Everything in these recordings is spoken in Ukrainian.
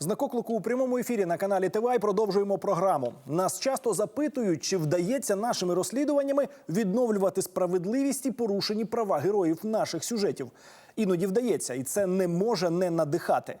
Знак оклику у прямому ефірі на каналі ТВА продовжуємо програму. Нас часто запитують, чи вдається нашими розслідуваннями відновлювати справедливість і порушені права героїв наших сюжетів. Іноді вдається, і це не може не надихати.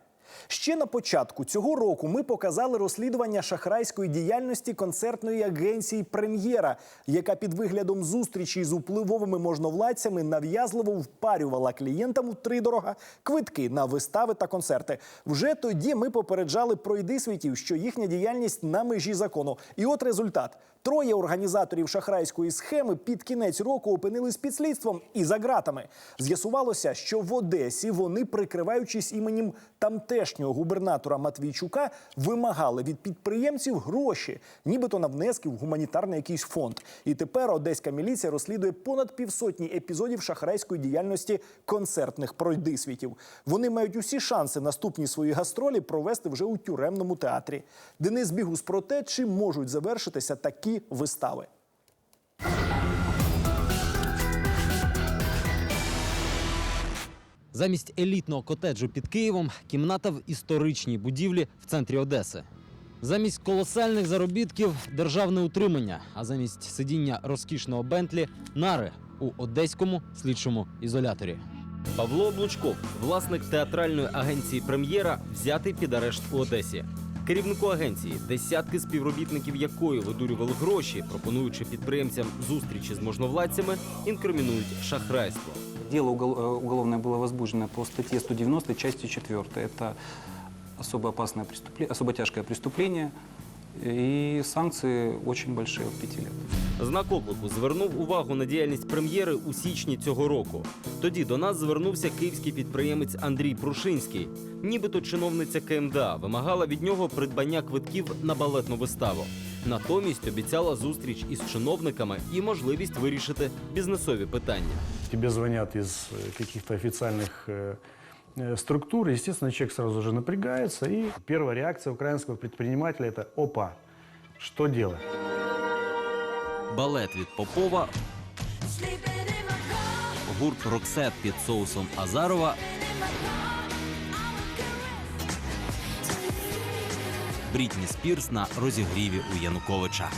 Ще на початку цього року ми показали розслідування шахрайської діяльності концертної агенції Прем'єра, яка під виглядом зустрічі з впливовими можновладцями нав'язливо впарювала клієнтам втридорога квитки на вистави та концерти. Вже тоді ми попереджали пройдисвітів, що їхня діяльність на межі закону. І от результат: троє організаторів шахрайської схеми під кінець року опинились під слідством і за ґратами. З'ясувалося, що в Одесі вони, прикриваючись іменем тамтешнього губернатора Матвійчука, вимагали від підприємців гроші, нібито на внески в гуманітарний якийсь фонд. І тепер одеська міліція розслідує понад півсотні епізодів шахрайської діяльності концертних пройдисвітів. Вони мають усі шанси наступні свої гастролі провести вже у тюремному театрі. Денис Бігус про те, чим можуть завершитися такі вистави. Замість елітного котеджу під Києвом кімната в історичній будівлі в центрі Одеси. Замість колосальних заробітків державне утримання, а замість сидіння розкішного Бентлі нари у одеському слідчому ізоляторі. Павло Облучков, власник театральної агенції Прем'єра, взятий під арешт у Одесі. Керівнику агенції, десятки співробітників якої видурювали гроші, пропонуючи підприємцям зустрічі з можновладцями, інкримінують шахрайство Дело угол- э, уголовное было возбуждено по статье 190, части 4. Это особо опасное преступление, особо тяжкое преступление. И санкции очень большие от 5 лет. Знак оклику звернув увагу на діяльність прем'єри у січні цього року. Тоді до нас звернувся київський підприємець Андрій Прушинський. Нібито чиновниця КМДА вимагала від нього придбання квитків на балетну виставу. Натомість обіцяла зустріч із чиновниками і можливість вирішити бізнесові питання. тебе звонят из э, каких-то официальных э, э, структур, естественно, человек сразу же напрягается. И первая реакция украинского предпринимателя – это «Опа, что делать?» Балет від Попова, гурт Роксет під соусом Азарова, Брітні Спірс на розігріві у Януковича.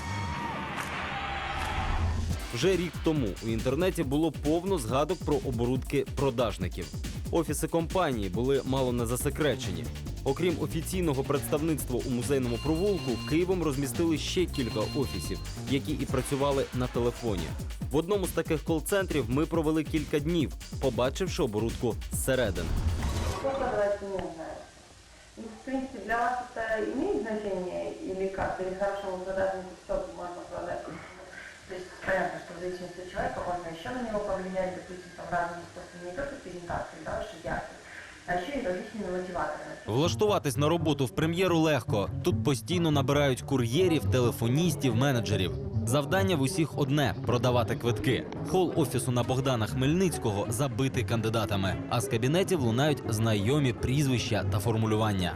Вже рік тому у інтернеті було повно згадок про оборудки продажників. Офіси компанії були мало не засекречені. Окрім офіційного представництва у музейному провулку, Києвом розмістили ще кілька офісів, які і працювали на телефоні. В одному з таких кол-центрів ми провели кілька днів, побачивши оборудку зсередини. Сколько давайте не знаю. Ну, в принципе, для вас это имеет значение или как? Или хорошему продажнику все можно продать? То есть понятно, что в зависимости от человека можно еще на него повлиять, допустим, там разные способы не только презентации, да, шедяки, а ще й различными мотиваторами. Влаштуватись на роботу в прем'єру легко. Тут постійно набирають кур'єрів, телефоністів, менеджерів. Завдання в усіх одне продавати квитки. Хол офісу на Богдана Хмельницького забитий кандидатами. А з кабінетів лунають знайомі прізвища та формулювання.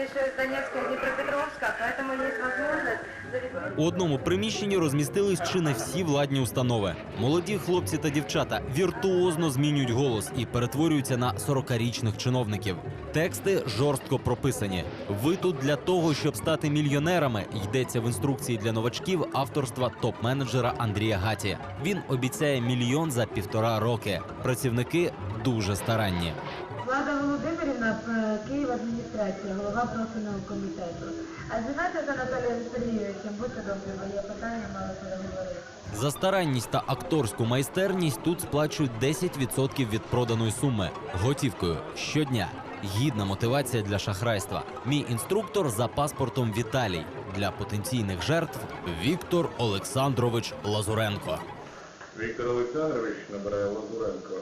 Еще из Донецка и Днепропетровска, поэтому есть. У одному приміщенні розмістились чи не всі владні установи. Молоді хлопці та дівчата віртуозно змінюють голос і перетворюються на 40-річних чиновників. Тексти жорстко прописані. Ви тут для того, щоб стати мільйонерами, йдеться в інструкції для новачків авторства топ-менеджера Андрія Гаті. Він обіцяє мільйон за півтора роки. Працівники дуже старанні. Влада Володимирівна, е, Київ адміністрація, голова профільного комітету. А зв'язайте з Анатолієм Сергійовичем, будьте добрі, бо є питання, мали переговорити. За старанність та акторську майстерність тут сплачують 10% від проданої суми готівкою щодня. Гідна мотивація для шахрайства. Мій інструктор за паспортом Віталій для потенційних жертв Віктор Олександрович Лазуренко. Віктор Олександрович набирає Лазуренко.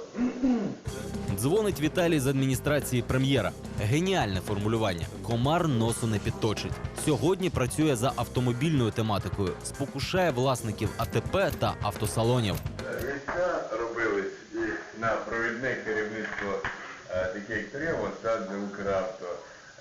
Дзвонить Віталій з адміністрації прем'єра. Геніальне формулювання. Комар носу не підточить. Сьогодні працює за автомобільною тематикою, спокушає власників АТП та автосалонів. Війська робились і на провідне керівництво е, такі як Трєво, Укравто.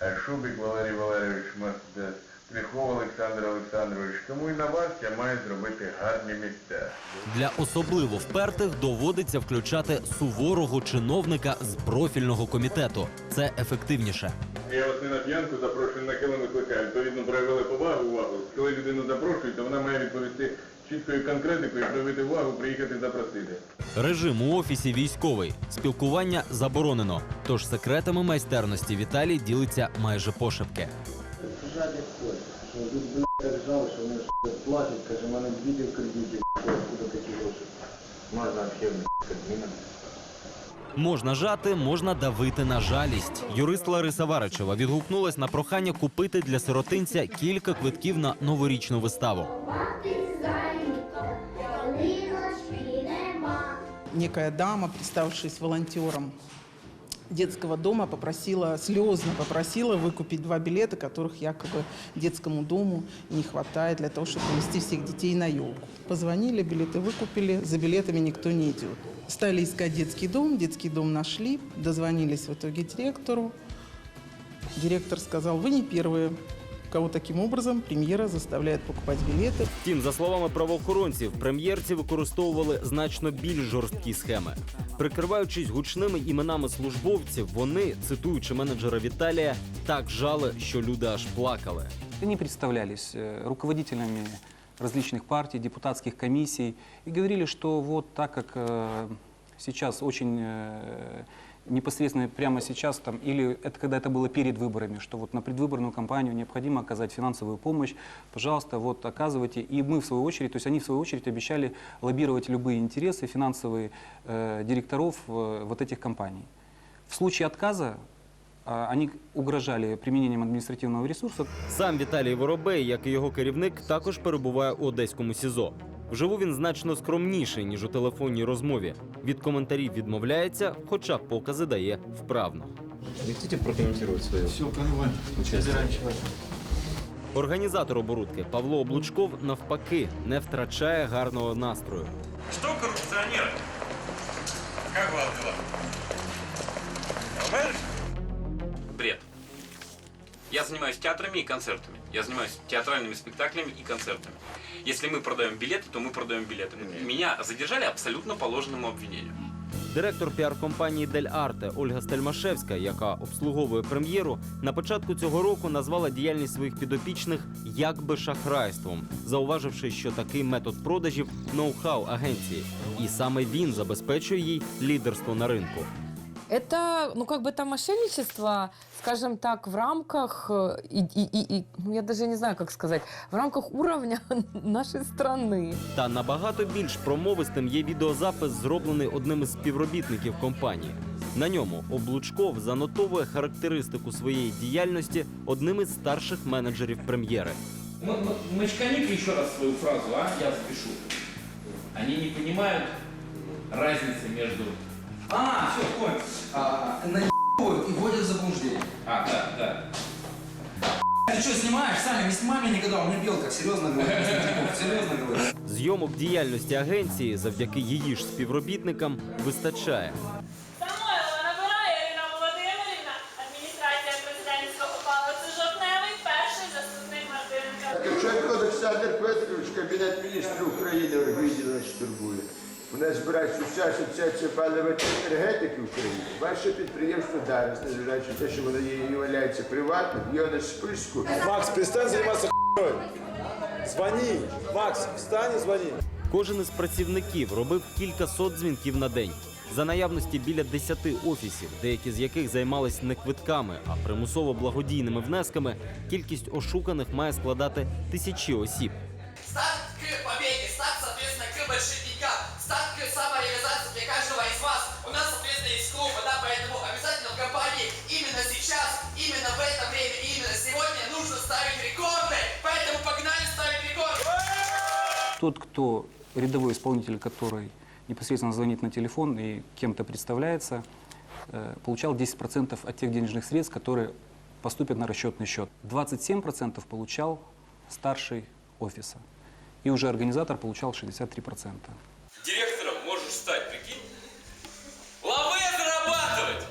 е, Шубик Валерій Валерійович Мерседес, Пліхов Олександр Олександрович. Тому і на вас я маю зробити гарні місця. Для особливо впертих доводиться включати суворого чиновника з профільного комітету. Це ефективніше. Я вас не на п'янку запрошую, на килим викликаю. Відповідно, проявили повагу, увагу. Коли людину запрошують, то вона має відповісти чіткою конкретикою, проявити увагу, приїхати запросити. Режим у офісі військовий. Спілкування заборонено. Тож секретами майстерності Віталій ділиться майже пошепки. Жадні хтось, що тут блядь, так жали, що вони ж платять, каже, в мене діти в кредиті, откуда такі гроші. Можна взагалі Кабміна. Можна жати, можна давити на жалість. Юрист Лариса Варичева відгукнулась на прохання купити для сиротинця кілька квитків на новорічну виставу. некая дама, представившись волонтером детского дома, попросила, слезно попросила выкупить два билета, которых якобы детскому дому не хватает для того, чтобы привезти всех детей на елку. Позвонили, билеты выкупили, за билетами никто не идет. Стали искать детский дом, детский дом нашли, дозвонились в итоге директору. Директор сказал, вы не первые, кого таким образом премьера заставляет покупать билеты. Втім, за словами правоохоронців, прем'єрці використовували значно більш жорсткі схеми. Прикриваючись гучними іменами службовців, вони, цитуючи менеджера Віталія, так жали, що люди аж плакали. Они представлялись э, руководителями различных партий, депутатских комиссий и говорили, что вот так как э, сейчас очень э, непосредственно прямо сейчас, там, или это когда это было перед выборами, что вот на предвыборную кампанию необходимо оказать финансовую помощь, пожалуйста, вот оказывайте. И мы в свою очередь, то есть они в свою очередь обещали лоббировать любые интересы финансовые э, директоров э, вот этих компаний. В случае отказа а, они угрожали применением административного ресурса, Сам Віталій Воробей, як і його керівник, також перебуває у одеському СІЗО. Вживу він значно скромніший ніж у телефонній розмові. Від коментарів відмовляється, хоча покази дає вправно. Не хотіть прокоментувати своє нове. Організатор оборудки Павло Облучков навпаки не втрачає гарного настрою. Що коррупционеры? Я занимаюсь театрами и концертами. Я занимаюсь театральными спектаклями и концертами. Если мы продаем билеты, то мы продаем билеты. Меня задержали абсолютно по ложному обвинению. Директор піар-компанії Дель Арте Ольга Стельмашевська, яка обслуговує прем'єру, на початку цього року назвала діяльність своїх підопічних якби шахрайством, зауваживши, що такий метод продажів ноу-хау агенції, і саме він забезпечує їй лідерство на ринку. Это, ну, как бы там мошенничество, скажем так, в рамках, э, и, и, и, и, ну, я даже не знаю, как сказать, в рамках уровня нашей страны. Та набагато більш промовистим є відеозапис, зроблений одним із співробітників компанії. На ньому Облучков занотовує характеристику своєї діяльності одним із старших менеджерів прем'єри. Мочкани-ка еще раз свою фразу, а? Я запишу. Они не понимают разницы между... А, все, понял. а, наебывают и вводят в заблуждение. А, да, да. Ты что, снимаешь? Саня, не снимай меня никогда, у меня белка, серьезно говорю. Серьезно говорю. Зйомок діяльності агенції завдяки її ж співробітникам вистачає. Самойлова набирає Ірина Володимирівна, адміністрація президентська попала. Жовтневий перший заступник Мартиненка. Ткаченко Олександр Петрович, Кабінет міністрів України нас турбує. У нас збирається вся асоціація паливо енергетики України. Ваше підприємство зараз, незважаючи те, що воно є приватним, є на списку. Макс, перестань заниматься хуйней. Звони. Макс, встань и звони. Кожен із працівників робив кілька сот дзвінків на день. За наявності біля 10 офісів, деякі з яких займались не квитками, а примусово благодійними внесками, кількість ошуканих має складати тисячі осіб. тот, кто рядовой исполнитель, который непосредственно звонит на телефон и кем-то представляется, э, получал 10% от тех денежных средств, которые поступят на расчетный счет. 27% получал старший офиса. И уже организатор получал 63%. Директором можешь стать, прикинь? Лаве зарабатывать!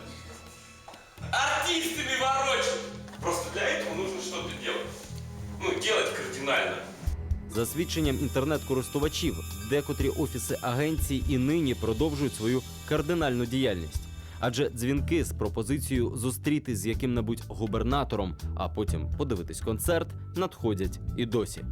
Артистами ворочать! Просто для этого нужно что-то делать. Ну, делать кардинально. За свідченням інтернет-користувачів, декотрі офіси агенцій і нині продовжують свою кардинальну діяльність. Адже дзвінки з пропозицією зустрітись з яким-небудь губернатором, а потім подивитись концерт, надходять і досі.